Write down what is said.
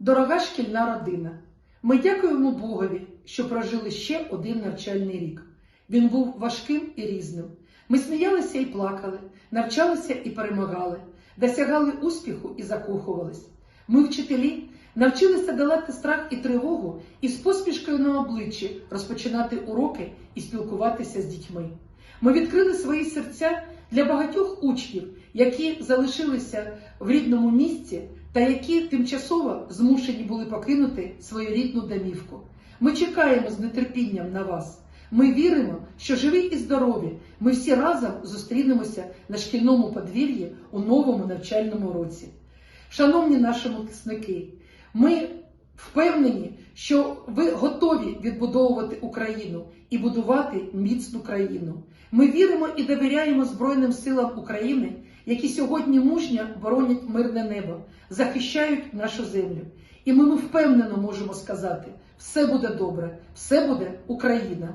Дорога шкільна родина, ми дякуємо Богові, що прожили ще один навчальний рік. Він був важким і різним. Ми сміялися і плакали, навчалися і перемагали, досягали успіху і закохувались. Ми, вчителі, навчилися долати страх і тривогу і з посмішкою на обличчі розпочинати уроки і спілкуватися з дітьми. Ми відкрили свої серця для багатьох учнів, які залишилися в рідному місці та які тимчасово змушені були покинути свою рідну домівку. Ми чекаємо з нетерпінням на вас. Ми віримо, що живі і здорові, ми всі разом зустрінемося на шкільному подвір'ї у новому навчальному році. Шановні наші захисники, ми впевнені, що ви готові відбудовувати Україну і будувати міцну країну. Ми віримо і довіряємо Збройним силам України, які сьогодні мужньо боронять мирне небо, захищають нашу землю. І ми впевнено можемо сказати: все буде добре, все буде Україна.